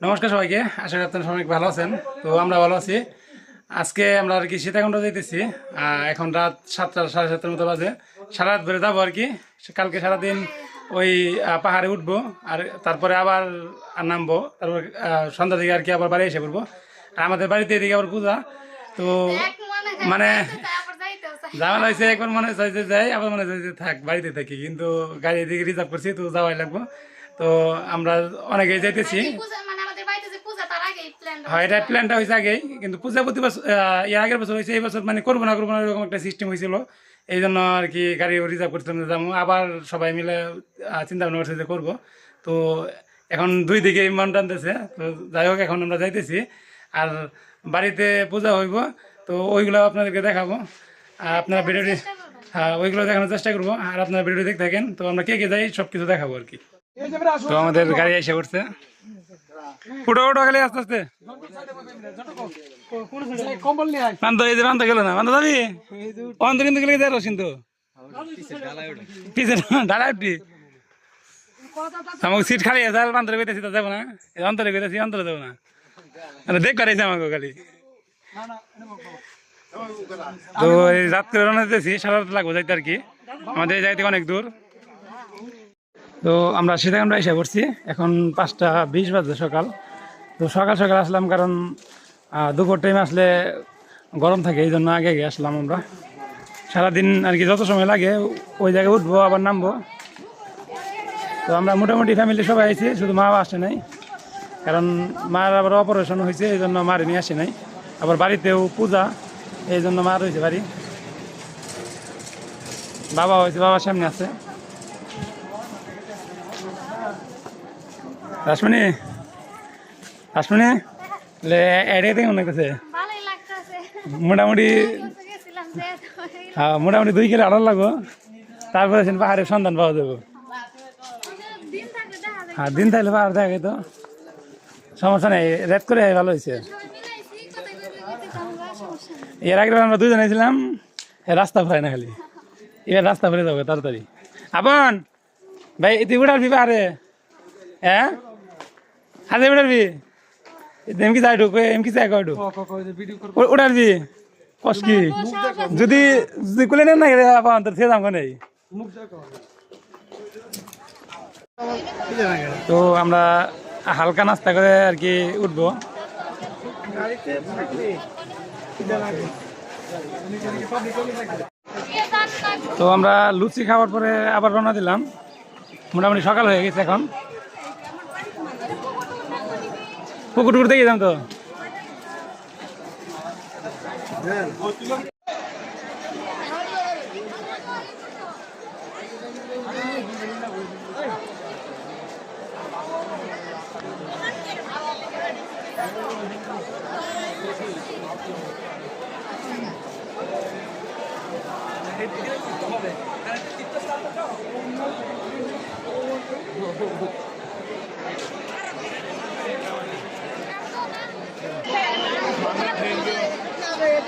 নমস্কার সবাইকে আশা করি আপনারা সবাই ভালো আছেন। তো আমরা ভালো আছি। আজকে আমরা আর কি সীতাকুণ্ড যাইতেছি। আহ, এখন রাত সাতটা সাড়ে সাতটার মতো বাজে। সারা রাত ধরে যাব আর কি। কালকে সারাদিন ওই পাহাড়ে উঠবো আর তারপরে আবার নামবো। তারপর সন্ধ্যা দিকে আর কি আবার বাড়ি এসে পড়ব। আর আমাদের বাড়িতে এদিকে আবার পূজা। তো মানে ঝামেলা হয়েছে একবার মনে হয় যাই আবার মনে হয় থাক বাড়িতে থাকি। কিন্তু গাড়ি এদিকে রিজার্ভ করছি তো যাওয়াই লাগবো। তো আমরা অনেকেই যাইতেছি মানে আমাদের বাড়িতে যে পূজা তার আগেই প্ল্যান হয় এটা প্ল্যানটা হয়েছে আগেই কিন্তু পূজা প্রতি বছর এর আগের বছর হয়েছে এই বছর মানে করব না করব না এরকম একটা সিস্টেম হয়েছিল। এই জন্য আর কি গাড়ি রিজার্ভ করছিলাম যে আবার সবাই মিলে চিন্তা ভাবনা করছে যে করব। তো এখন দুই দিকে মন টানতেছে। তো যাই হোক এখন আমরা যাইতেছি। আর বাড়িতে পূজা হইব তো ওইগুলো আপনাদেরকে দেখাবো। আর আপনারা ভিডিওটি হ্যাঁ ওইগুলো দেখানোর চেষ্টা করব। আর আপনারা ভিডিও দেখতে থাকেন। তো আমরা কে কে যাই সব কিছু দেখাবো আর কি। তো আমাদের গাড়ি এসে পড়ছে। উঠো উঠো খালি আস্তে আস্তে। বান্ধব এই যে বান্ধব গেল না। বান্ধব যাবি অন্ত কিন্তু গেলে দেয় কিন্তু ঢালা উঠবি আমাকে সিট খালি আছে বান্ধব গেতেছি তো যাব না। অন্তরে গেতেছি অন্তরে যাব না। দেখ করাইছে আমাকে খালি। তো এই রাত দিতেছি সারা রাত লাগবো যাইতে আর কি। আমাদের থেকে অনেক দূর। তো আমরা সীতাকান্ড এসে পড়ছি। এখন পাঁচটা বিশ বাজে সকাল। তো সকাল সকাল আসলাম কারণ দুপুর টাইম আসলে গরম থাকে, এই জন্য আগে আগে আসলাম আমরা। সারাদিন আর কি যত সময় লাগে, ওই জায়গায় উঠবো, আবার নামবো। তো আমরা মোটামুটি ফ্যামিলি সবাই আইছি, শুধু মা আসে নাই। কারণ মার আবার অপারেশন হয়েছে, এই জন্য মার নিয়ে আসে নাই। আবার বাড়িতেও পূজা, এই জন্য মা রয়েছে বাড়ি। বাবা হয়েছে, বাবার সামনে আছে। রাসমণি রাসমণি থেকে মনে করছে লাগতেছে। মোটামুটি হ্যাঁ, মোটামুটি দুই কিলো আড়াল লাগবো। তারপরে সেন পাহাড়ের সন্ধান পাওয়া যাব। দিন থাকলে হ্যাঁ দিন তাইলে পাহাড় দেখে তো। সমস্যা নেই রেড করে ভালো হয়েছে। এর আগে আমরা দুজনে ছিলাম এ রাস্তা পায় না খালি। এবার রাস্তা ফেলে যাব তাড়াতাড়ি। আপন ভাই তুই উঠাবি পাহাড়ে? হ্যাঁ? হাতে উঠাবি এমকি যাই ঢুকবে এমকি যাই কয় ঢুক ভিডিও করব উঠাবি কষ্ট কি যদি যদি কুলে নেন না গেলে আপন তোর খেয়ে যাম নেই তো আমরা হালকা নাস্তা করে আর কি উঠবো। তো আমরা লুচি খাওয়ার পরে আবার রওনা দিলাম। মোটামুটি সকাল হয়ে গেছে এখন। পুকুর টুকুর দেখে যাম তো।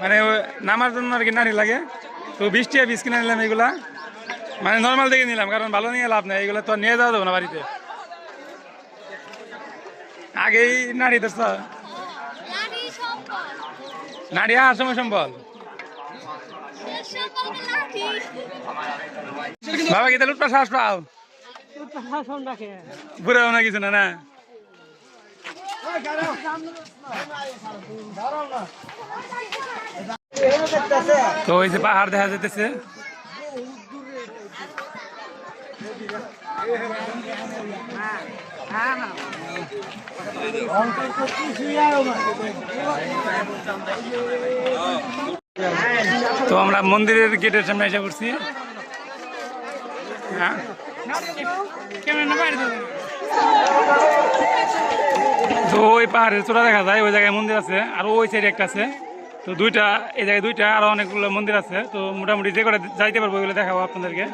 মানে নামার জন্য আর কি নানি লাগে। তো বিশ টাকা বিষ কিনে নিলাম এগুলা। মানে নর্মাল দেখে নিলাম কারণ ভালো নিয়ে লাভ নেই এগুলো তো নিয়ে যাওয়া যাব না বাড়িতে। আগেই নাড়ি তো নাড়ি আর সময় সম্বল বাবা কি তাহলে উঠবা শ্বাস পাও বুড়াও না কিছু না না। তো ওই যে পাহাড় দেখা যেতেছে তো আমরা মন্দিরের গেটের সামনে এসে পড়ছি। হ্যাঁ। তো ওই পাহাড়ের চূড়া দেখা যায় ওই জায়গায় মন্দির আছে আর ওই সাইডে একটা আছে। তো দুইটা এই জায়গায় দুইটা আরও অনেকগুলো মন্দির আছে। তো মোটামুটি যে করে যাইতে পারব ওইগুলো দেখাবো আপনাদেরকে।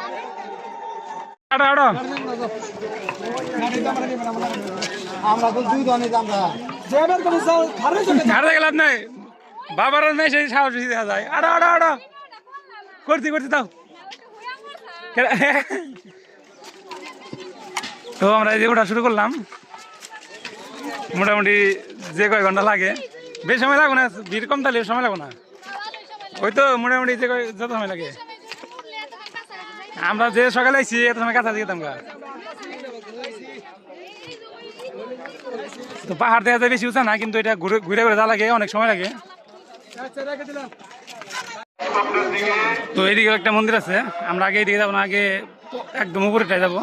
আমরা দুই ঝাড় নাই। বাবার নাই সেই সাহস দেখা যায়। আড়ো আড়ো আড়ো করছি করছি তাও তো আমরা এই যে ওটা শুরু করলাম। মোটামুটি যে কয় ঘণ্টা লাগে। বেশি সময় লাগবে না, ভিড় কম তাহলে সময় লাগবে না। ওই তো মোটামুটি যে কয় যত সময় লাগে। আমরা যে সকালে আইছি, এত সময় কাছে যেতাম গা। তো পাহাড় দেখা যায় বেশি উঁচা না, কিন্তু এটা ঘুরে ঘুরে ঘুরে যা লাগে, অনেক সময় লাগে। তো এইদিকে একটা মন্দির আছে। আমরা আগে এইদিকে যাব না, আগে একদম উপরেটাই যাব।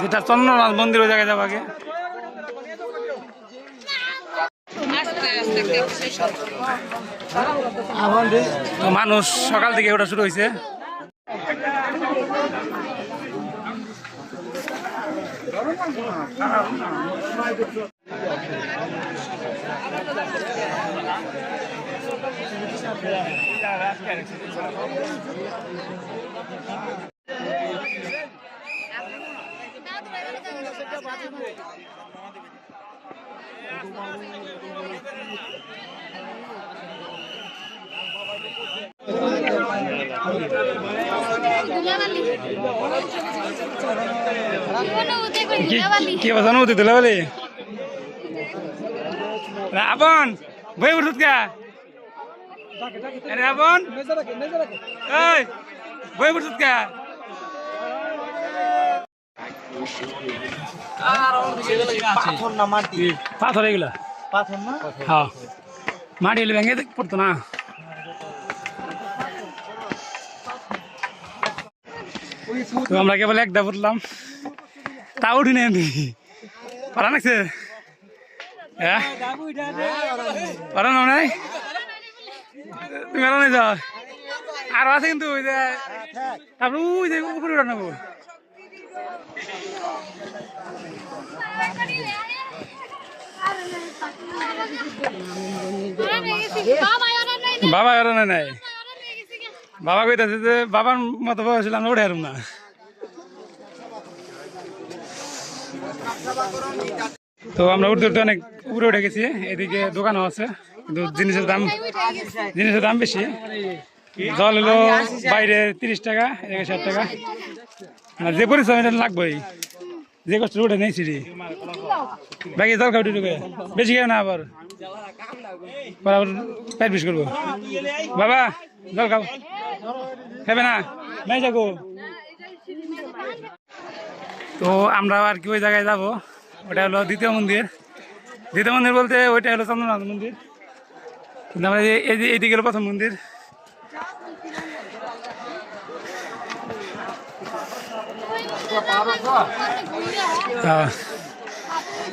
যেটা চন্দ্রনাথ মন্দির ওই জায়গায় যাব আগে। মানুষ সকাল থেকে ওটা শুরু হয়েছে। রাবণ বই উঠুত রাবণ মেজে রাখে মেজে রাখে এই বই উঠুত পাথর না মাটি? পাথর এগুলা? পাথর না? হ্যাঁ। মাটি হলে ভেঙে পড়তো না। তো আমরা কেবল একটা ফুটলাম তা উঠি না পারা নাকছে হ্যাঁ পারা না নাই? তুমি পারা নাই যাও আরও আছে কিন্তু ওই যে। তারপর ওই যে উপরে উঠা বাবা নাই। বাবা কইতাছে যে, বাবার মতো বয়স হলে আমরা উঠে না তো আমরা উঠতে উঠতে অনেক উপরে উঠে গেছি, এদিকে দোকানও আছে, কিন্তু জিনিসের দাম জিনিসের দাম বেশি। জল হলো বাইরে তিরিশ টাকা এদিকে ষাট টাকা। আর যে পরিশ্রম এটা লাগবেই। যে কষ্ট উঠে নেই সিঁড়ি বাকি জল খাওয়া ঢুকে। বেশি খাও না আবার। পরে আবার পেট বিষ করব। বাবা, জল খাও। খাবে না? নাই যাব তো আমরা আর কি ওই জায়গায় যাব? ওটা হলো দ্বিতীয় মন্দির। দ্বিতীয় মন্দির বলতে ওইটা হলো চন্দ্রনাথ মন্দির। কিন্তু আমরা এই- এইদিকে হলো প্রথম মন্দির।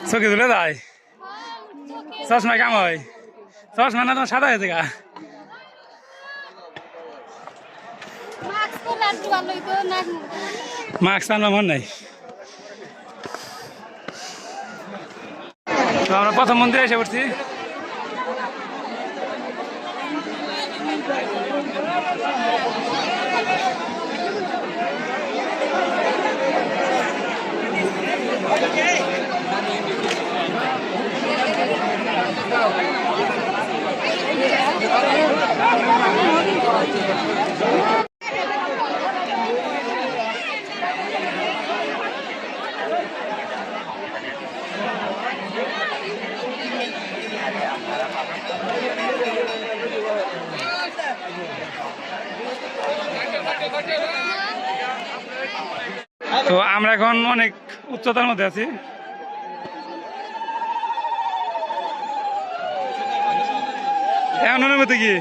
চোখে তুলে যায়। চশমা কাম হয়। চশমা না তোমার সাদা হয়েছে গা। মাস্ক আনলাম মন নাই। তো আমরা প্রথম মন্দিরে এসে পড়ছি। তো আমরা এখন অনেক উচ্চতার মধ্যে আছি। এখন অনুভূতি কি?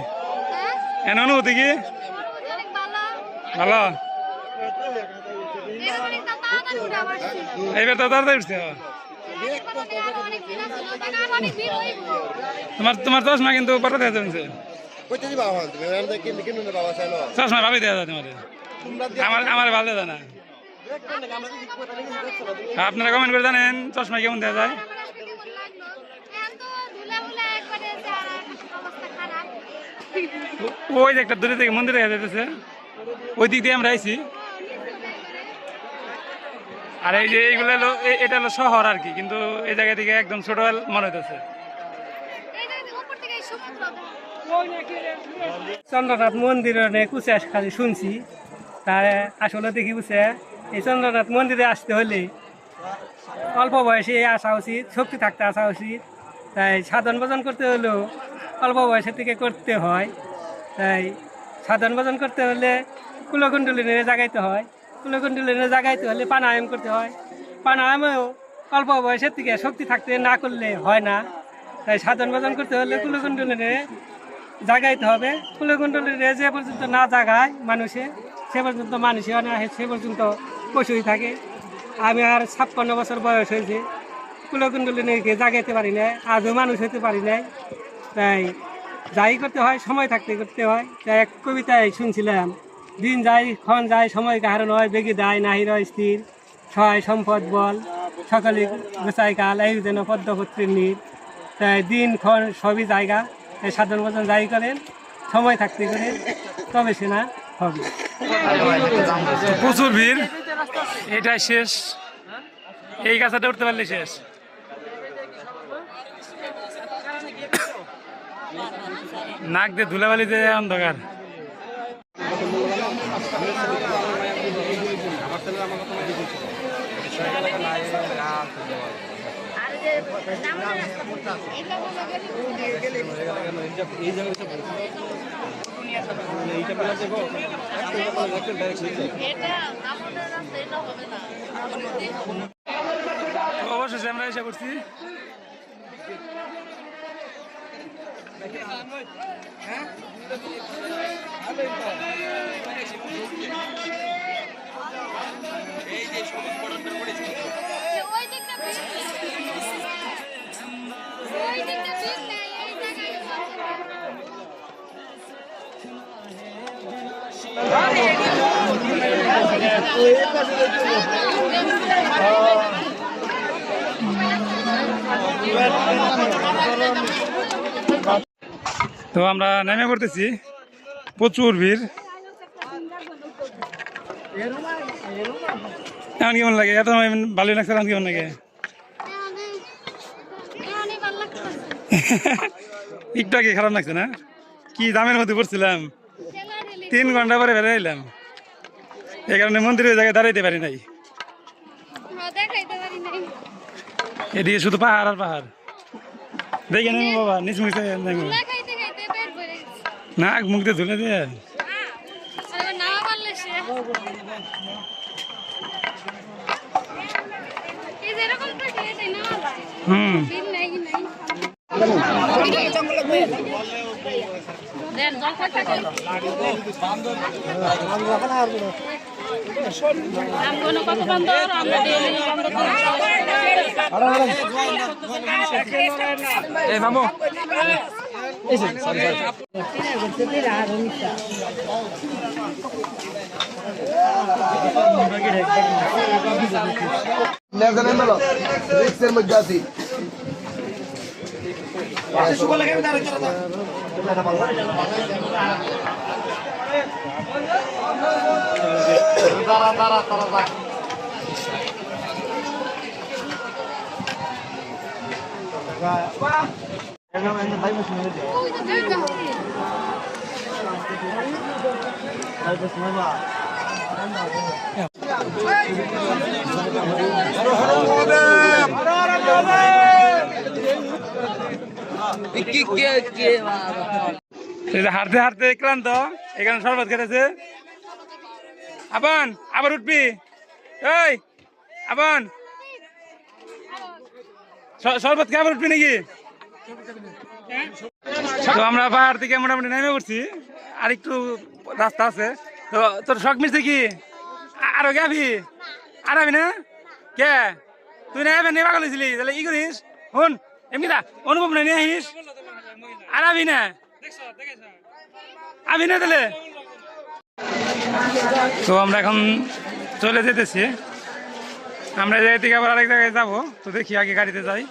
এখন অনুভূতি কি? ভালো। এইবার তো তাড়াতাড়ি উঠছে তোমার তোমার চশমা কিন্তু দেওয়া যাচ্ছে চশমা ভাবি দেওয়া যায় তোমার। আমার আমার ভালো দেয় না। আপনারা কমেন্ট করে জানেন চশমা কেমন দেওয়া যায় আমার আসলে কেমন লাগল এখন তো ধুলা মুলা একবারে যারা অবস্থা খারাপ ওই যে একটা দূরে থেকে মন্দির দেখা ওই দিক দিয়ে আমরা আইছি। আর এই যে এইগুলো এটা হলো শহর আর কি, কিন্তু এই জায়গা থেকে একদম ছোট মনে হইতেছে। চন্দ্রনাথ মন্দিরে অনেক উঁচে খালি শুনছি। তার আসলে দেখি উঁচে। এই চন্দ্রনাথ মন্দিরে আসতে হলে অল্প বয়সে আসা উচিত, শক্তি থাকতে আসা উচিত। তাই সাধন ভোজন করতে হলেও অল্প বয়সের থেকে করতে হয়। তাই সাধন ভোজন করতে হলে কুলকুণ্ডলী নিয়ে জাগাইতে হয়। কুলকুণ্ডলী নিয়ে জাগাইতে হলে প্রাণায়াম করতে হয়। প্রাণায়ামেও অল্প বয়সের থেকে শক্তি থাকতে না করলে হয় না। তাই সাধন ভোজন করতে হলে কুলকুণ্ডলী নিয়ে জাগাইতে হবে। কুলকুণ্ডলী যে পর্যন্ত না জাগায় মানুষে, সে পর্যন্ত মানুষে না, সে পর্যন্ত পশুই থাকে। আমি আর ছাপ্পান্ন বছর বয়স হয়েছে। কুলকুণ্ডলী নিয়ে জাগাইতে পারি না আজও মানুষ হতে পারি নাই। তাই যাই করতে হয়, সময় থাকতে করতে হয়। তাই এক কবিতায় শুনছিলাম, দিন যাই ক্ষণ যায়, সময় কাহার নয়, বেগে দায় নাহি রয় স্থির। সহায় সম্পদ বল, সকলে গোসাই কাল এই যেন পদ্মপত্রের নীর। তাই দিন, ক্ষণ সবই জায়গা, তাই সাধারণ মতন যাই করেন, সময় থাকতে করেন, তবে সে না হবে। প্রচুর ভিড়, এটাই শেষ। এই গাছটা উঠতে পারলে শেষ। নাক দিয়ে ধুলাবালি দিয়ে অন্ধকার। অবশেষে আমরা এসে করছি ওই দিকটা ভিড় ওই দিকটা ভিড় নেই এই জায়গায় তো আমরা নেমে পড়তেছি। প্রচুর ভিড়। এখন কেমন লাগে? এত ভালো লাগছে, এখন কেমন লাগে? একটু আগে খারাপ লাগছে না? কি দামের মধ্যে পড়ছিলাম? তিন ঘণ্টা পরে এলাম এই কারণে মন্দিরের জায়গায় দাঁড়াইতে পারি নাই। এদিকে শুধু পাহাড় আর পাহাড়। দেখে নেন বাবা নিচ মুখে দেখো না খাইতে খাইতে পেট ভরে গেছে নাক মুখ দিয়ে ধুলে দিয়ে না এই যে এরকম থাকে এটাই না পারে হুম বিল নাই হাঁটতে হাঁটতে ক্লান্ত, এখানে শরবত খেতেছে। আপন আবার উঠবি। এই আপন শরবত খেয়ে আবার উঠবি নাকি? তো আমরা পাহাড় থেকে মোটামুটি নেমে পড়ছি। আর একটু রাস্তা আছে। তো তোর শখ মিশছে কি? আরও গাবি আর আবি না? কে? তুই না এবার নেবা গেছিলি তাহলে ই করিস? শুন, এমনি দা অনুভব নাই, নিয়ে আহিস আর আবি না? আবি না তাহলে? তো আমরা এখন চলে যেতেছি। আমরা এই থেকে আবার আরেক জায়গায় যাব, তো দেখি আগে গাড়িতে যাই।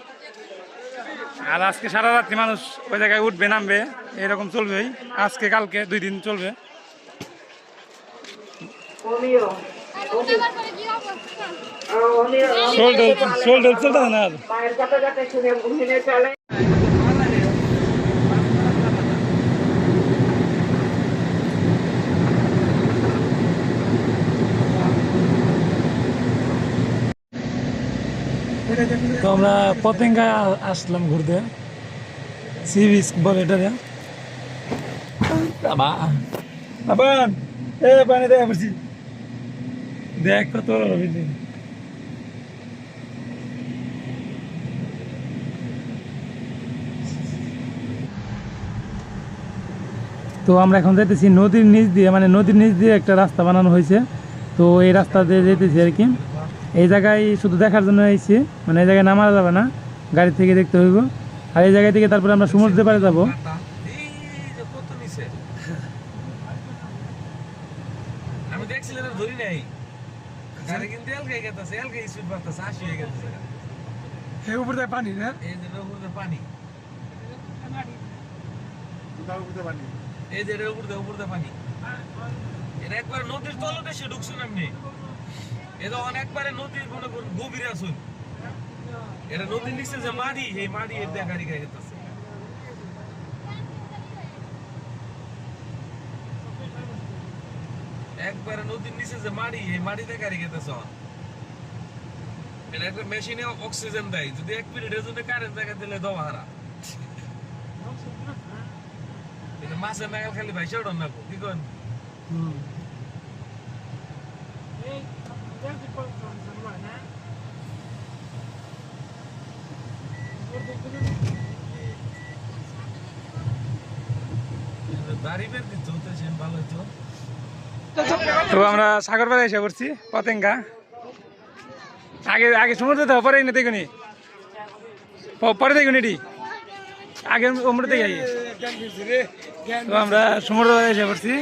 আর আজকে সারা রাত্রি মানুষ ওই জায়গায় উঠবে নামবে এরকম চলবেই। আজকে কালকে দুই দিন চলবে। চল যাবার চল কি অবস্থা শোল টোল শোল টোল চলতেছে না আর। তো আমরা পতেঙ্গা আসলাম ঘুরতে। সি বিচ বলে এটা আবার এ পানি দেখা পড়ছি দেখ কত তো আমরা এখন যাইতেছি নদীর নিচ দিয়ে মানে নদীর নিচ দিয়ে একটা রাস্তা বানানো হয়েছে। তো এই রাস্তা দিয়ে যেতেছি আর কি। এই জায়গায় শুধু দেখার জন্য এসেছি মানে এই জায়গায় নামা যাবে না গাড়ি থেকে দেখতে হইব। আর এই জায়গা থেকে তারপরে আমরা সমুদ্রে পাড়ে যাব। আমি দেখছিলাম এটা ধরি নাই। গাড়ি কিন্তু এলকাই গেছে এলকাই স্পিড বাড়তেছে আশি হয়ে গেছে এই উপর পানি না এই যে উপরে পানি। এই যে এটার উপর দিয়ে উপর দিয়ে পানি। এটা একবার নদীর তলতে সে ঢুকছুন আপনি এটা অনেকবারে নদীর মনে করুন গভীরে আসুন এটা নদীর নিচে যে মাড়ি এই মাড়ি এর গাড়ি গায়ে গেছে একবারে নদীর নিচে যে মাড়ি এই মাড়িতে গাড়ি গেতেছ এটা একটা মেশিনে অক্সিজেন দেয়। যদি এক মিনিটের জন্য কারেন্ট জায়গা দিলে দাও হারা। এটা মাছের নাগাল খালি ভাই সেটার না কি কন তো আমরা সাগর পাড়ে এসে পড়ছি, পতেঙ্গা। আগে আগে সমুদ্র তো পরে না দেখুনি। পরে দেখুন এটি। আগে ওমরে দেখে তো আমরা সমুদ্র এসে পড়ছি।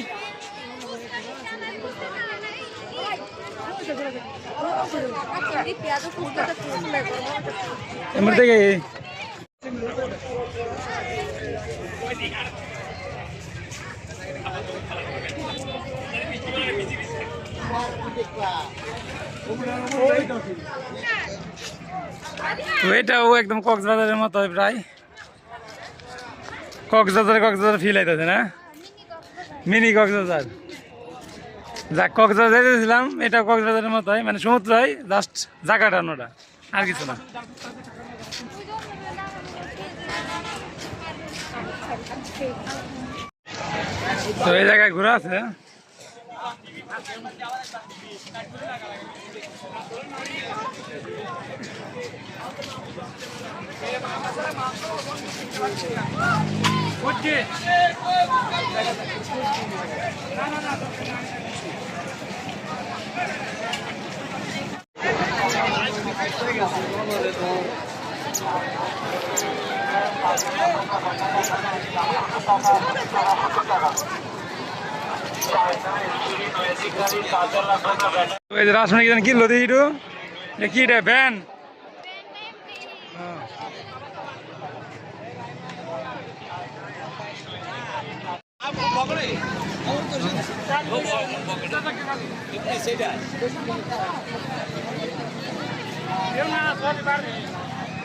এমরে দেখে এটাও একদম কক্সবাজারের মতো প্রায়। কক্সবাজার কক্সবাজার ফিল আইতেছে না? মিনি কক্সবাজার। যা কক্সবাজার যেতেছিলাম এটা কক্সবাজারের মতো হয়। মানে সমুদ্র হয় জাস্ট জায়গাটা অন্যটা, আর কিছু না। তো এই জায়গায় ঘোরা আছে? তো এই যে রাসমণি কি কিনলো দিই একটু। কি এটা ভ্যান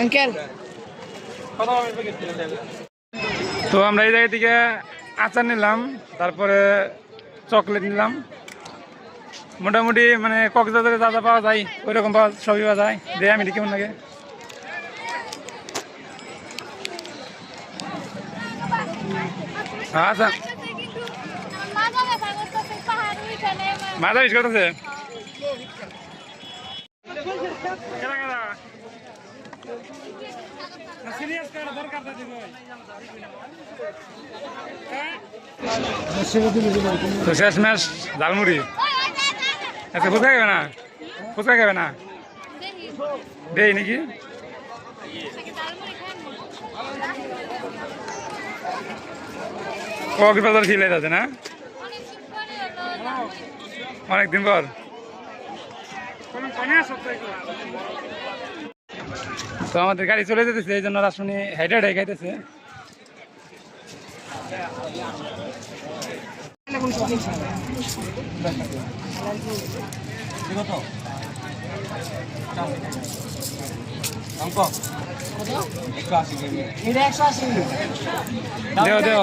আঙ্কেল। তো আমরা এই জায়গা থেকে আচার নিলাম তারপরে চকলেট নিলাম। মোটামুটি মানে কক্সবাজারে যা যা পাওয়া যায় ওই রকম পাওয়া সবই পাওয়া যায়। দিয়ে আমি কেমন লাগে। আচ্ছা। মাথা বিষ করতেছে? তো শেষ ম্যাচ, ঝালমুড়ি। আচ্ছা ফুচকা খাবে না? ফুচকা খাবে না? দেই নাকি? কক্সবাজার ফিলে যাচ্ছে না? অনেকদিন পরে হলো ডালমুড়ি অনেকদিন পর তো আমাদের গাড়ি চলে যেতেছে এই জন্য রাসমণি হেঁটে হেঁটে খাইতেছে দেও দেও।